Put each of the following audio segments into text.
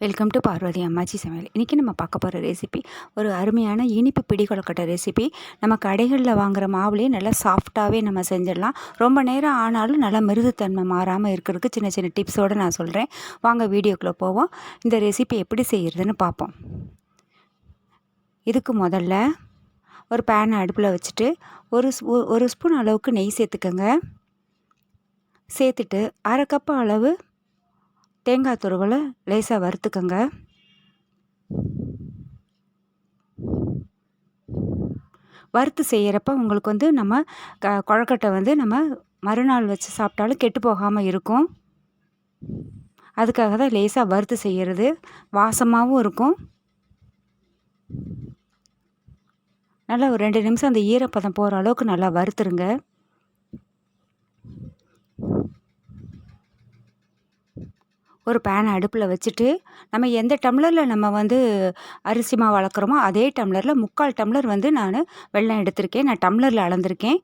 Welcome to Parvati அம்மாச்சி சமையல் இன்றைக்கி நம்ம பார்க்க போகிற ரெசிபி ஒரு அருமையான இனிப்பு பிடிகொழக்கட்டை ரெசிபி நம்ம கடைகளில் வாங்குகிற மாவுலேயே நல்லா சாஃப்டாகவே நம்ம செஞ்சிடலாம். ரொம்ப நேரம் ஆனாலும் நல்லா மிருதுத்தன்மை மாறாமல் இருக்கிறதுக்கு சின்ன சின்ன டிப்ஸோடு நான் சொல்கிறேன் வாங்க வீடியோக்குள்ளே போவோம். இந்த ரெசிபி எப்படி செய்கிறதுன்னு பார்ப்போம். இதுக்கு முதல்ல ஒரு பேனை அடுப்பில் வச்சுட்டு ஒரு ஒரு ஸ்பூன் அளவுக்கு நெய் சேர்த்துக்கோங்க. சேர்த்துட்டு அரை கப் அளவு தேங்காய் துருவலை லேசாக வறுத்துக்கோங்க. வறுத்து செய்கிறப்ப உங்களுக்கு வந்து நம்ம க குழக்கட்டை வந்து நம்ம மறுநாள் வச்சு சாப்பிட்டாலும் கெட்டு போகாமல் இருக்கும். அதுக்காக தான் லேசாக வறுத்து செய்கிறது வாசமாகவும் இருக்கும். நல்லா ஒரு ரெண்டு நிமிஷம் அந்த ஈரப்பதம் போகிற அளவுக்கு நல்லா வறுத்துருங்க. ஒரு பேனை அடுப்பில் வச்சுட்டு நம்ம எந்த டம்ளரில் நம்ம வந்து அரிசி மாவு வளர்க்குறோமோ அதே டம்ளரில் முக்கால் டம்ளர் வந்து நான் வெள்ளம் எடுத்திருக்கேன். நான் டம்ளரில் அளந்திருக்கேன்.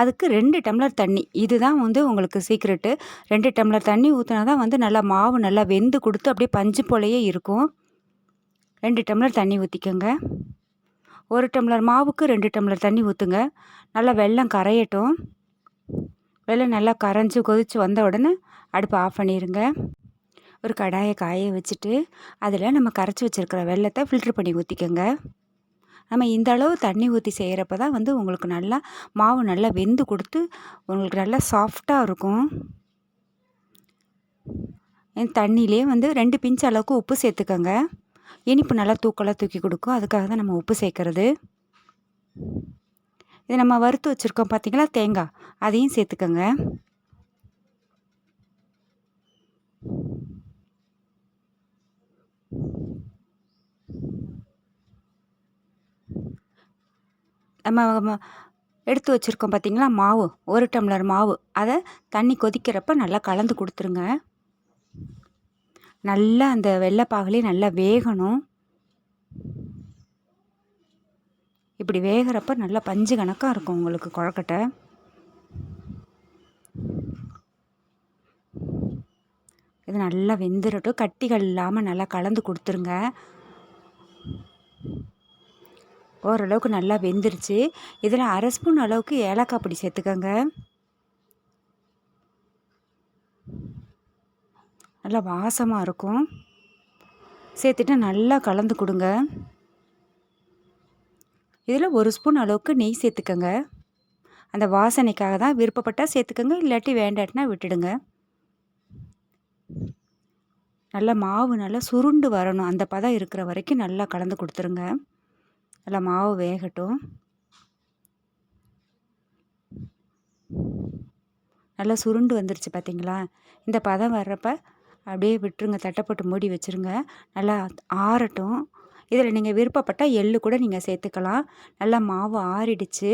அதுக்கு ரெண்டு டம்ளர் தண்ணி. இதுதான் வந்து உங்களுக்கு சீக்ரெட்டு ரெண்டு டம்ளர் தண்ணி ஊற்றினா தான் வந்து நல்லா மாவு நல்லா வெந்து கொடுத்து அப்படியே பஞ்சு போலையே இருக்கும். ரெண்டு டம்ளர் தண்ணி ஊற்றிக்கோங்க ஒரு டம்ளர் மாவுக்கு ரெண்டு டம்ளர் தண்ணி ஊற்றுங்க நல்லா வெள்ளம் கரையட்டும். வெள்ளம் நல்லா கரைஞ்சி கொதித்து வந்த உடனே அடுப்பை ஆஃப் பண்ணிடுங்க ஒரு கடாயை காய வச்சுட்டு அதில் நம்ம கரைச்சி வச்சுருக்கிற வெள்ளத்தை ஃபில்ட்ரு பண்ணி ஊற்றிக்கோங்க நம்ம இந்த அளவு தண்ணி ஊற்றி செய்கிறப்ப தான் வந்து உங்களுக்கு நல்லா மாவு நல்லா வெந்து கொடுத்து உங்களுக்கு நல்லா சாஃப்டாக இருக்கும். தண்ணியிலே வந்து ரெண்டு பிஞ்ச் அளவுக்கு உப்பு சேர்த்துக்கோங்க. இனிப்பு நல்லா தூக்கலாக தூக்கி கொடுக்கும். அதுக்காக தான் நம்ம உப்பு சேர்க்குறது. இது நம்ம வறுத்து வச்சுருக்கோம் பார்த்திங்களா தேங்காய். அதையும் சேர்த்துக்கோங்க. நம்ம எடுத்து வச்சுருக்கோம் பார்த்திங்களா மாவு. ஒரு டம்ளர் மாவு. அதை தண்ணி கொதிக்கிறப்ப நல்லா கலந்து கொடுத்துருங்க. நல்லா அந்த வெள்ளைப்பாகலே நல்லா வேகணும். இப்படி வேகிறப்ப நல்லா பஞ்சு கணக்காக இருக்கும் உங்களுக்கு குழக்கட்டை. இது நல்லா வெந்துடட்டும் கட்டிகள் இல்லாமல் நல்லா கலந்து கொடுத்துருங்க. ஓரளவுக்கு நல்லா வெந்துருச்சு. இதில் அரை ஸ்பூன் அளவுக்கு ஏலக்காய் பொடி சேர்த்துக்கோங்க. நல்லா வாசமாக இருக்கும். சேர்த்துட்டு நல்லா கலந்து கொடுங்க. இதில் ஒரு ஸ்பூன் அளவுக்கு நெய் சேர்த்துக்கோங்க. அந்த வாசனைக்காக தான் விருப்பப்பட்டால் சேர்த்துக்கோங்க இல்லாட்டி வேண்டாட்டினா விட்டுடுங்க. நல்லா மாவு நல்லா சுருண்டு வரணும். அந்த பதம் இருக்கிற வரைக்கும் நல்லா கலந்து கொடுத்துருங்க. நல்லா மாவு வேகட்டும். நல்லா சுருண்டு வந்துருச்சு பார்த்தீங்களா இந்த பதம் வர்றப்ப அப்படியே விட்டுருங்க தட்டைப்பட்டு மூடி வச்சுருங்க. நல்லா ஆறட்டும். இதில் நீங்கள் விருப்பப்பட்டால் எள்ளு கூட நீங்கள் சேர்த்துக்கலாம். நல்லா மாவு ஆறிடுச்சு.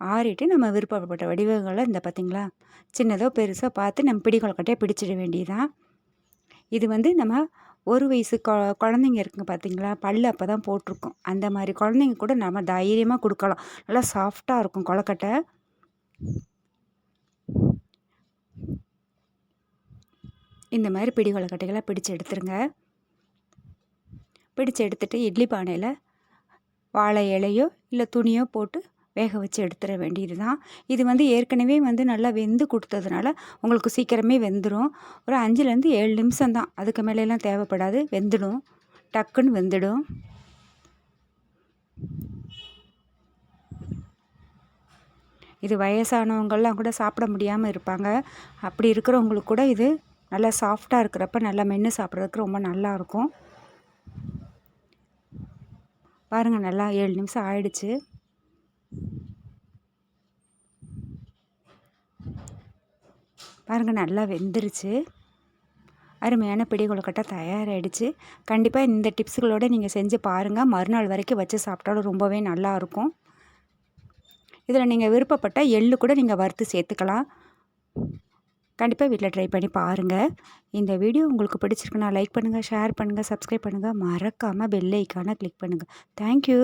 ஆறிட்டு நம்ம விருப்பப்பட்ட வடிவங்களை இந்த பார்த்திங்களா சின்னதோ பெருசோ பார்த்து நம்ம பிடி பிடிச்சிட வேண்டியதான் இது வந்து நம்ம ஒரு வயசு கொ குழந்தைங்க இருக்குங்க பார்த்தீங்களா பல் அப்போ தான் போட்டிருக்கும். அந்த மாதிரி குழந்தைங்க கூட நம்ம தைரியமாக கொடுக்கலாம். நல்லா சாஃப்டாக இருக்கும் கொலக்கட்டை இந்த மாதிரி பிடி கொழக்கட்டைகளை பிடிச்சு எடுத்துருங்க. பிடிச்சு எடுத்துகிட்டு இட்லி பானையில் வாழை இலையோ இல்லை துணியோ போட்டு வேக வச்சு எடுத்துட வேண்டியது தான் இது வந்து ஏற்கனவே வந்து நல்லா வெந்து கொடுத்ததுனால உங்களுக்கு சீக்கிரமே வெந்துடும் ஒரு அஞ்சுலேருந்து ஏழு நிமிஷம் தான் அதுக்கு மேலெலாம் தேவைப்படாது. வெந்துடும். டக்குன்னு வெந்துடும். இது வயசானவங்கள்லாம் கூட சாப்பிட முடியாமல் இருப்பாங்க. அப்படி இருக்கிறவங்களுக்கு கூட இது நல்லா சாஃப்டாக இருக்கிறப்ப நல்லா மென்று சாப்பிட்றதுக்கு ரொம்ப நல்லாயிருக்கும் பாருங்கள் நல்லா ஏழு நிமிஷம் ஆயிடுச்சு. பாருங்கள் நல்லா வெந்துருச்சு. அருமையான பிடி கொழுக்கட்டை தயாராகிடுச்சு கண்டிப்பாக இந்த டிப்ஸுகளோடு நீங்கள் செஞ்சு பாருங்கள் மறுநாள் வரைக்கும் வச்சு சாப்பிட்டாலும் ரொம்பவே நல்லாயிருக்கும் இதில் நீங்கள் விருப்பப்பட்டால் எள்ளு கூட நீங்கள் வறுத்து சேர்த்துக்கலாம். கண்டிப்பாக வீட்டில் ட்ரை பண்ணி பாருங்கள் இந்த வீடியோ உங்களுக்கு பிடிச்சிருக்குன்னா லைக் பண்ணுங்கள் ஷேர் பண்ணுங்கள் சப்ஸ்கிரைப் பண்ணுங்கள் மறக்காமல் பெல் ஐக்கானை கிளிக் பண்ணுங்கள் தேங்க்யூ